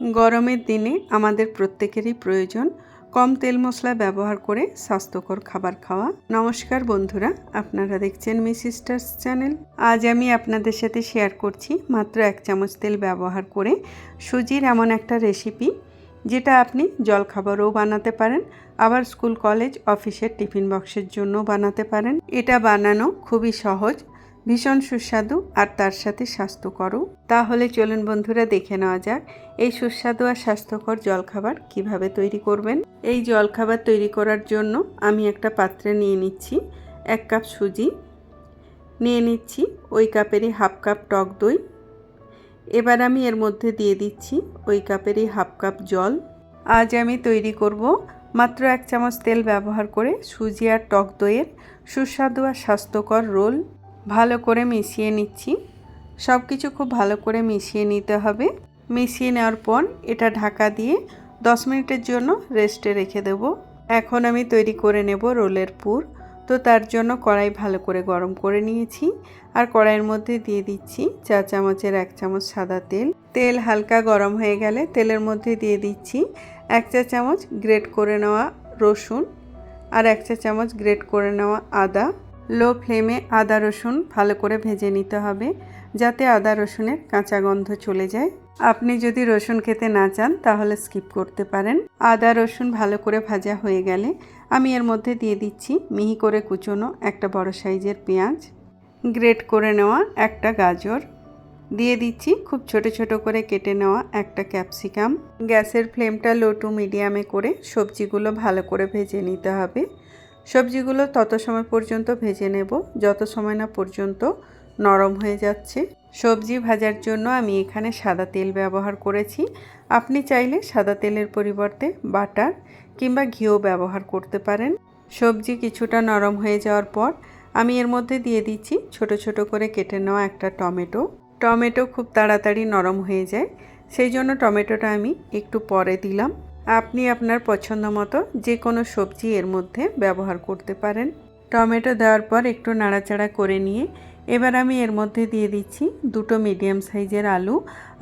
গরমের দিনে আমাদের প্রত্যেকেরই প্রয়োজন কম তেল মশলা ব্যবহার করে স্বাস্থ্যকর খাবার খাওয়া। নমস্কার বন্ধুরা, আপনারা দেখছেন মি সিস্টার্স চ্যানেল। আজ আমি আপনাদের সাথে শেয়ার করছি মাত্র এক চামচ তেল ব্যবহার করে সুজির এমন একটা রেসিপি, যেটা আপনি জলখাবারও বানাতে পারেন, আবার স্কুল, কলেজ, অফিসের টিফিন বক্সের জন্য বানাতে পারেন। এটা বানানো খুবই সহজ ভীষণ সুস্বাদু আর তার সাথে স্বাস্থ্যকরও। তাহলে চলুন বন্ধুরা দেখে নেওয়া যাক এই সুস্বাদু আর স্বাস্থ্যকর জলখাবার কীভাবে তৈরি করবেন। এই জলখাবার তৈরি করার জন্য আমি একটা পাত্রে নিয়ে নিচ্ছি এক কাপ সুজি, নিয়ে নিচ্ছি ওই কাপেরই হাফ কাপ টক দই। এবার আমি এর মধ্যে দিয়ে দিচ্ছি ওই কাপেরই হাফ কাপ জল। আজ আমি তৈরি করব মাত্র এক চামচ তেল ব্যবহার করে সুজি আর টক দইয়ের সুস্বাদু আর স্বাস্থ্যকর রোল। ভালো করে মিশিয়ে নিচ্ছি। সব কিছু খুব ভালো করে মিশিয়ে নিতে হবে। মিশিয়ে নেওয়ার পর এটা ঢাকা দিয়ে দশ মিনিটের জন্য রেস্টে রেখে দেব। এখন আমি তৈরি করে নেব রোলের পুর। তো তার জন্য কড়াই ভালো করে গরম করে নিয়েছি। আর কড়াইয়ের মধ্যে দিয়ে দিচ্ছি চা চামচের এক চামচ সাদা তেল। তেল হালকা গরম হয়ে গেলে তেলের মধ্যে দিয়ে দিচ্ছি এক চা চামচ গ্রেট করে নেওয়া রসুন। আর এক চা চামচ গ্রেট করে নেওয়া আদা। লো ফ্লেমে আদা রসুন ভালো করে ভেজে নিতে হবে, যাতে আদা রসুনের কাঁচা গন্ধ চলে যায়। আপনি যদি রসুন খেতে না চান, তাহলে স্কিপ করতে পারেন। আদা রসুন ভালো করে ভাজা হয়ে গেলে আমি এর মধ্যে দিয়ে দিচ্ছি মিহি করে কুচোনো একটা বড় সাইজের পেঁয়াজ, গ্রেট করে নেওয়া একটা গাজর, দিয়ে দিচ্ছি খুব ছোট ছোট করে কেটে নেওয়া একটা ক্যাপসিকাম। গ্যাসের ফ্লেমটা লো টু মিডিয়ামে করে সবজিগুলো ভালো করে ভেজে নিতে হবে। সবজিগুলো তত সময় পর্যন্ত ভেজে নেব, যত সময় না পর্যন্ত নরম হয়ে যাচ্ছে। সবজি ভাজার জন্য আমি এখানে সাদা তেল ব্যবহার করেছি। আপনি চাইলে সাদা তেলের পরিবর্তে বাটার কিংবা ঘিও ব্যবহার করতে পারেন। সবজি কিছুটা নরম হয়ে যাওয়ার পর আমি এর মধ্যে দিয়ে দিচ্ছি ছোট ছোট করে কেটে নেওয়া একটা টমেটো। টমেটো খুব তাড়াতাড়ি নরম হয়ে যায়। সেই জন্য টমেটোটা আমি একটু পরে দিলাম। আপনি আপনার পছন্দ মতো যে কোনো সবজি এর মধ্যে ব্যবহার করতে পারেন। টমেটো দেওয়ার পর একটু নাড়াচাড়া করে নিয়ে এবার আমি এর মধ্যে দিয়ে দিচ্ছি দুটো মিডিয়াম সাইজের আলু।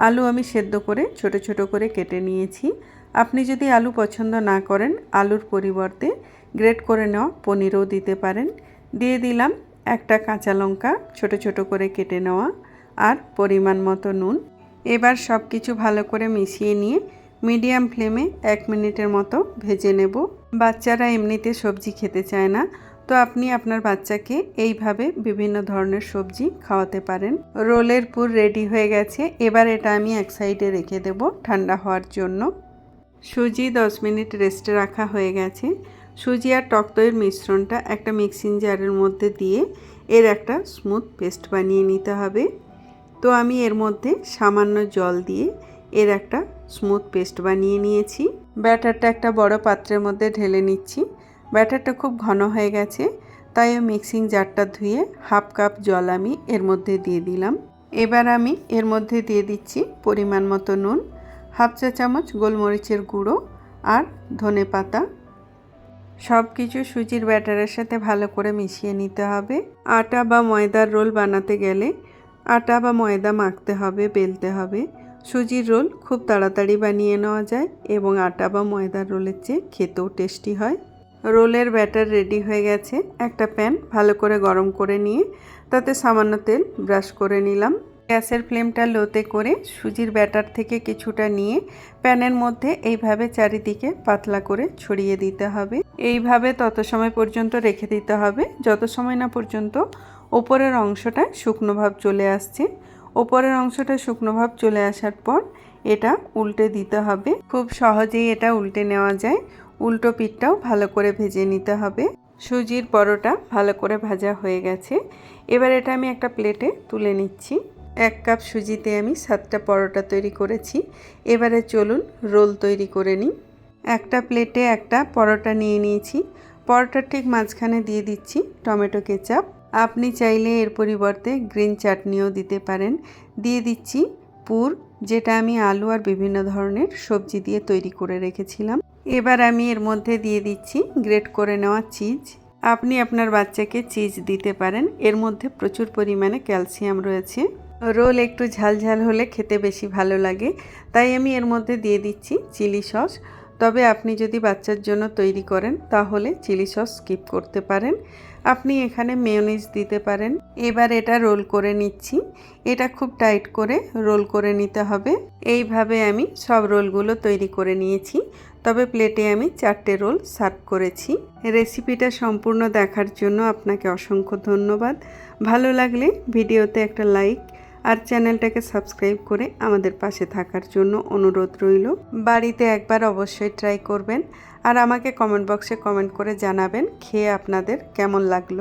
আলু আমি সেদ্ধ করে ছোট ছোট করে কেটে নিয়েছি। আপনি যদি আলু পছন্দ না করেন, আলুর পরিবর্তে গ্রেট করে নেওয়া পনিরও দিতে পারেন। দিয়ে দিলাম একটা কাঁচা লঙ্কা, ছোট ছোট করে কেটে নেওয়া আর পরিমাণ মতো নুন। এবার সব কিছু ভালো করে মিশিয়ে নিয়ে মিডিয়াম ফ্লেমে এক মিনিটের মতো ভেজে নেব। বাচ্চারা এমনিতে সবজি খেতে চায় না, তো আপনি আপনার বাচ্চাকে এইভাবে বিভিন্ন ধরনের সবজি খাওয়াতে পারেন। রোলের পুর রেডি হয়ে গেছে, এবার এটা আমি এক সাইডে রেখে দেব ঠান্ডা হওয়ার জন্য। সুজি দশ মিনিট রেস্টে রাখা হয়ে গেছে। সুজি আর টক দইয়ের মিশ্রণটা একটা মিক্সিং জারের মধ্যে দিয়ে এর একটা স্মুথ পেস্ট বানিয়ে নিতে হবে। তো আমি এর মধ্যে সামান্য জল দিয়ে এর একটা স্মুথ পেস্ট বানিয়ে নিয়েছি। ব্যাটারটা একটা বড় পাত্রের মধ্যে ঢেলে নিচ্ছি। ব্যাটারটা খুব ঘন হয়ে গেছে, তাই মিক্সিং জারটা ধুয়ে হাফ কাপ জল আমি এর মধ্যে দিয়ে দিলাম। এবার আমি এর মধ্যে দিয়ে দিচ্ছি পরিমাণ মতো নুন, হাফ চা চামচ গোলমরিচের গুঁড়ো আর ধনে পাতা। সব কিছু সুজির ব্যাটারের সাথে ভালো করে মিশিয়ে নিতে হবে। আটা বা ময়দার রোল বানাতে গেলে আটা বা ময়দা মাখতে হবে, বেলতে হবে। সুজির রোল খুব তাড়াতাড়ি বানিয়ে নেওয়া যায় এবং আটা বা ময়দার রোলের চেয়ে খেতেও টেস্টি হয়। রোলের ব্যাটার রেডি হয়ে গেছে। একটা প্যান ভালো করে গরম করে নিয়ে তাতে সামান্য তেল ব্রাশ করে নিলাম। গ্যাসের ফ্লেমটা লোতে করে সুজির ব্যাটার থেকে কিছুটা নিয়ে প্যানের মধ্যে এইভাবে চারিদিকে পাতলা করে ছড়িয়ে দিতে হবে। এইভাবে তত সময় পর্যন্ত রেখে দিতে হবে। যত সময় না পর্যন্ত ওপরের অংশটা শুকনো ভাব চলে আসছে। ওপরের অংশটা শুকনো ভাব চলে আসার পর এটা উল্টে দিতে হবে। খুব সহজেই এটা উল্টে নেওয়া যায়। উল্টো পিঠটাও ভালো করে ভেজে নিতে হবে। সুজির পরোটা ভালো করে ভাজা হয়ে গেছে। এবার এটা আমি একটা প্লেটে তুলে নিচ্ছি। এক কাপ সুজিতে আমি সাতটা পরোটা তৈরি করেছি। এবারে চলুন রোল তৈরি করে নিই। একটা প্লেটে একটা পরোটা নিয়ে নিয়েছি। পরোটার ঠিক মাঝখানে দিয়ে দিচ্ছি টমেটো কেচাপ। আপনি চাইলে এর পরিবর্তে গ্রিন চাটনিও দিতে পারেন। দিয়ে দিচ্ছি পুর, যেটা আমি আলু আর বিভিন্ন ধরনের সবজি দিয়ে তৈরি করে রেখেছিলাম। এবার আমি এর মধ্যে দিয়ে দিচ্ছি গ্রেট করে নেওয়া চিজ। আপনি আপনার বাচ্চাকে চিজ দিতে পারেন। এর মধ্যে প্রচুর পরিমাণে ক্যালসিয়াম রয়েছে। রোল একটু ঝালঝাল হলে খেতে বেশি ভালো লাগে। তাই আমি এর মধ্যে দিয়ে দিচ্ছি চিলি সস। তবে আপনি যদি বাচ্চার জন্য তৈরি করেন, তাহলে চিলি সস স্কিপ করতে পারেন। আপনি এখানে মেয়োনিজ দিতে পারেন। এবার এটা রোল করে নিচ্ছি। এটা খুব টাইট করে রোল করে নিতে হবে। এইভাবে আমি সব রোলগুলো তৈরি করে নিয়েছি। তবে প্লেটে আমি চারটে রোল সার্ভ করেছি। রেসিপিটা সম্পূর্ণ দেখার জন্য আপনাকে অসংখ্য ধন্যবাদ। ভালো লাগলে ভিডিওতে একটা লাইক আর চ্যানেলটাকে সাবস্ক্রাইব করে আমাদের পাশে থাকার জন্য অনুরোধ রইল। বাড়িতে একবার অবশ্যই ট্রাই করবেন। আর আমাকে কমেন্ট বক্সে কমেন্ট করে জানাবেন, খেয়ে আপনাদের কেমন লাগল।